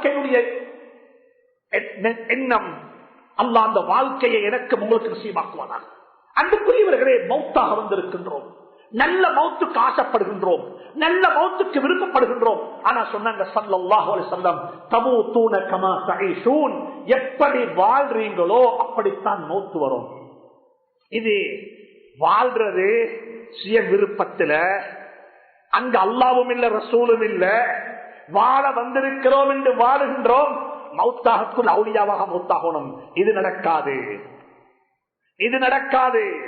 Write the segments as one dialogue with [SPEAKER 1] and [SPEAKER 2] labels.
[SPEAKER 1] வாழ்க்கையுடைய எண்ணம் அல்ல அந்த வாழ்க்கையை எனக்கு உங்களுக்கு நசீவாக்குவானாக அன்புக்குரியவர்களே மௌத்தாக வந்திருக்கின்றோம். நல்ல மௌத்துக்கு ஆசைப்படுகின்றோம். நல்ல மௌத்துக்கு விருப்பப்படுகின்றோம். ஆனா சொன்னாங்க எப்படி வாழ்றீங்களோ அப்படித்தான் மௌத்து வரும். இது வாழ்றது சுய விருப்பத்துல அங்க அல்லாவும் இல்ல ரசூலும் இல்லை வாழ வந்திருக்கிறோம் என்று வாழுகின்றோம். மௌத்தாகக்குள் அவுளியாவாக மௌத்தாகணும். இது நடக்காது. இது நடக்காது.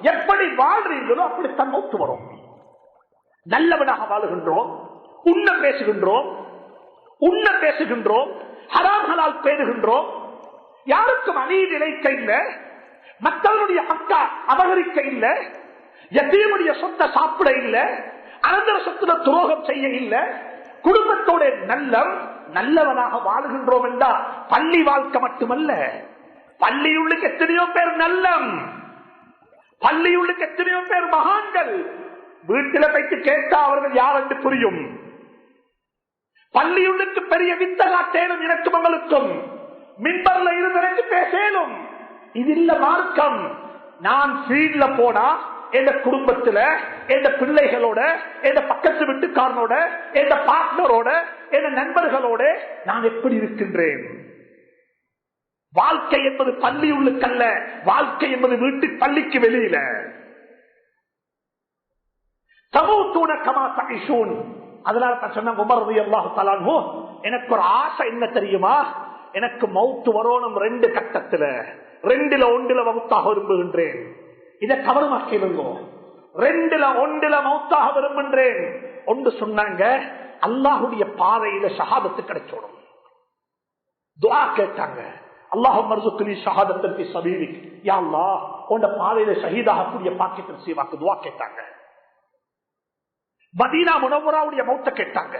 [SPEAKER 1] எப்படி வாழ்றீங்களோ அப்படித்தான் மௌத்து வரும். நல்லவனாக வாழுகின்றோம். உண்ண பேசுகின்றோம். உண்ண பேசுகின்றோம். ஹராம்களால் பேருகின்றோம் யாருக்கும் அநீதி இழைக்க இல்லை. மக்களுடைய அக்கா அபகரிக்க இல்லை. எத்தையுடைய சொத்தை சாப்பிட இல்லை. அனந்தரசத்துல துரோகம் செய்ய இல்ல குடும்பத்தோட நல்லம் நல்லவனாக வாழுகின்றோம் என்றா பள்ளி வாழ்க்கை மட்டுமல்ல. பள்ளியுள்ளுக்கு எத்தனையோ பேர் நல்லம். பள்ளியுள்ளுக்கு எத்தனையோ பேர் மகான்கள். வீட்டில வைத்து கேட்டா அவர்கள் யார் என்று புரியும். பள்ளியுள்ளுக்கு பெரிய வித்தகா தேடும் எனக்கும் உங்களுக்கும் மின்பர்ல இருந்து பேசலும் இது இல்ல மார்க்கம். நான் ஃபீல்ட்ல போனா எந்த குடும்பத்துல எந்த பிள்ளைகளோட எந்த பக்கத்து வீட்டுக்காரனோட எந்த பார்ட்னரோட எந்த நண்பர்களோட நான் எப்படி இருக்கின்றேன்? வாழ்க்கை என்பது பள்ளி உள்ளுக்கல்ல. வாழ்க்கை என்பது வீட்டு பள்ளிக்கு வெளியில. சமூத்தூன கமா தகிஷூன் அதனால சொன்ன உமர் ரலியல்லாஹு எனக்கு ஒரு ஆசை என்ன தெரியுமா? எனக்கு மவுத்து வரணும் ரெண்டு கட்டத்துல. ரெண்டுல ஒன்றுல வகுத்தாக விரும்புகின்றேன். இதை கவனமாக்கிடுங்க ரெண்டுல ஒன்றுல மௌத்தாக விரும்புகின்றேன். ஒன்று சொன்னாங்க அல்லாஹுடைய பாதையில ஷஹாதத்து கிடைச்சோடும். துவா கேட்டாங்க அல்லாஹும் மர்சுக்குனி ஷஹாதத்திற்கு சபீவி சபீலிக். யா அல்லாஹ் உன்ட பாதையில ஷஹீதாகக்கூடிய பாக்கியத்தின் சீவாக்கு துவா கேட்டாங்க. மதீனா முனவராவுடைய மௌத்த கேட்டாங்க.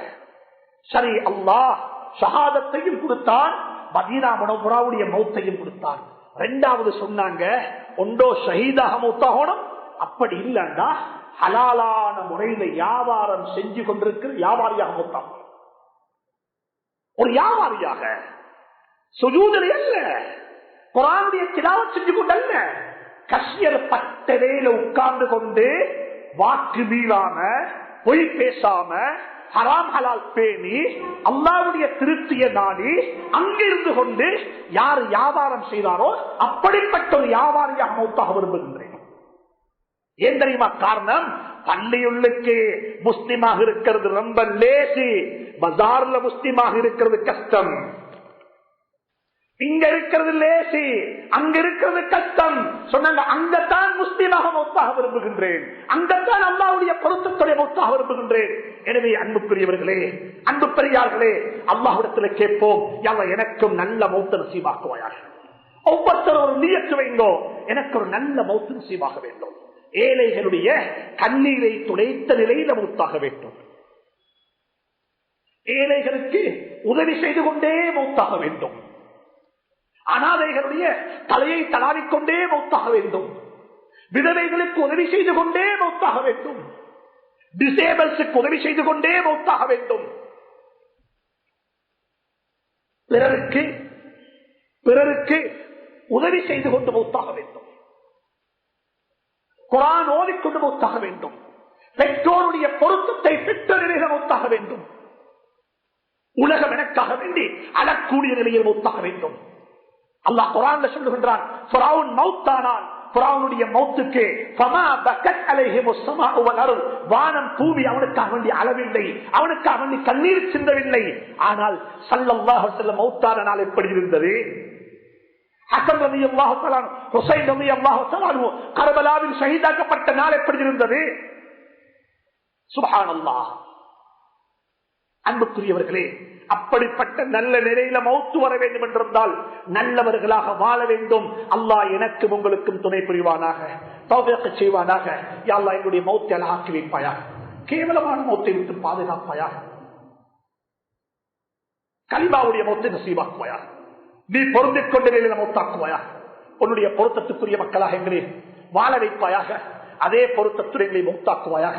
[SPEAKER 1] சரி அல்லாஹ் ஷஹாதத்தையும் கொடுத்தான் மதீனா முனவராவுடைய மௌத்தையும் கொடுத்தான். ரெண்டாவது சொன்னாங்க ஒன்றோ ஷஹீதாக மௌத்தாகணும் அப்படி இல்லைன்னா ஹலாலான முறையில வியாபாரம் செஞ்சு கொண்டிருக்கிற வியாபாரியாக மௌத்தாகணும் ஒரு வியாபாரியாக சுஜூதலை அல்ல குரானுடைய செஞ்சு கொண்டல்ல கஷ்யர் பட்டறையில உட்கார்ந்து கொண்டு வாக்கு மீளாம பொய் பேசாம ஹராம் ஹலால் பேணி அல்லாவுடைய திருத்திய நாடி அங்கிருந்து கொண்டு யார் வியாபாரம் செய்தாரோ அப்படிப்பட்ட ஒரு வியாபாரியாக மௌத்தாக விரும்புகின்றேன். ஏன் தெரியுமா காரணம்? பள்ளியுள்ளுக்கு முஸ்லிமாக இருக்கிறது ரொம்ப லேசி பஜார்ல முஸ்லிமாக இருக்கிறது கஷ்டம். இங்க இருக்கிறது லேசி அங்க இருக்கிறது கஷ்டம். சொன்னாங்க அங்கத்தான் முஸ்லீமாக மொத்தாக விரும்புகின்றேன். அங்கத்தான் அல்லாவுடைய பொருத்தத்துடைய மொத்தாக விரும்புகின்றேன். எனவே அன்புக்குரியவர்களே அன்பு பெரியார்களே அல்லாஹிடத்துல கேட்போம் யாவ எனக்கும் நல்ல மௌத்த நசீவாக்குவாயாக ஒவ்வொருத்தரும் ஒரு நீயத்து வைங்கோ எனக்கு ஒரு நல்ல மௌத்த நசீவாக வேண்டும். ஏழைகளுடைய கண்ணீரை துடைத்த நிலையில மௌத்தாக வேண்டும். ஏழைகளுக்கு உதவி செய்து கொண்டே மௌத்தாக வேண்டும். அனாதைகளுடைய தலையை தளாவிக்கொண்டே மௌத்தாக வேண்டும். விதவைகளுக்கு உதவி செய்து கொண்டே மௌத்தாக வேண்டும். டிசேபிள்ஸுக்கு உதவி செய்து கொண்டே மௌத்தாக வேண்டும். பிறருக்கு பிறருக்கு உதவி செய்து கொண்டு மௌத்தாக வேண்டும். குரான் ஓதிக்கொண்டு மௌத்தாக வேண்டும். பெற்றோருடைய பொருத்தத்தை பெற்ற நிலையில் மௌத்தாக வேண்டும். உலகம் எனக்காக வேண்டி அழக்கூடிய நிலையில் மௌத்தாக வேண்டும். அல்லாஹ் குரான்ல சொல்லுகின்றான் ஃபிரௌன் மௌத்தானான் ஃபிரௌனுடைய மௌத்துக்கு ஃபமா பக்கத் அலைஹிம் வானம் பூமி அவனுக்காக வேண்டி அளவில்லை அவனுக்காக வேண்டி கண்ணீர் சிந்தவில்லை. ஆனால் ஸல்லல்லாஹு அலைஹி வஸல்லம் மௌத்தான நாள் எப்படி இருந்தது? ஹசன் ரலியல்லாஹு தஆலா ஹுசைன் ரலியல்லாஹு தஆலா கர்பலாவில் நாள் எப்படி இருந்தது? சுப்ஹானல்லாஹ். அன்புக்குரியவர்களே அப்படிப்பட்ட நல்ல நிலையில மௌத்து வர வேண்டும் என்றிருந்தால் நல்லவர்களாக வாழ வேண்டும். அல்லாஹ் எனக்கும் உங்களுக்கும் துணை புரிவானாக செய்வானாக. யாழ்லா என்னுடைய மௌத்தை அழகாக்கி வைப்பாயா? கேவலமான மௌத்தை விட்டு பாதுகாப்பாயா? கலிபாவுடைய மௌத்தை நசீவாக்குவாயா நீ பொருந்திக் கொண்ட நிலையில மௌத்தாக்குவாயா உன்னுடைய பொருத்தத்துக்குரிய மக்களாக எங்களே வாழ வைப்பாயாக அதே பொருத்தத்துறை எங்களை மௌத்தாக்குவாயாக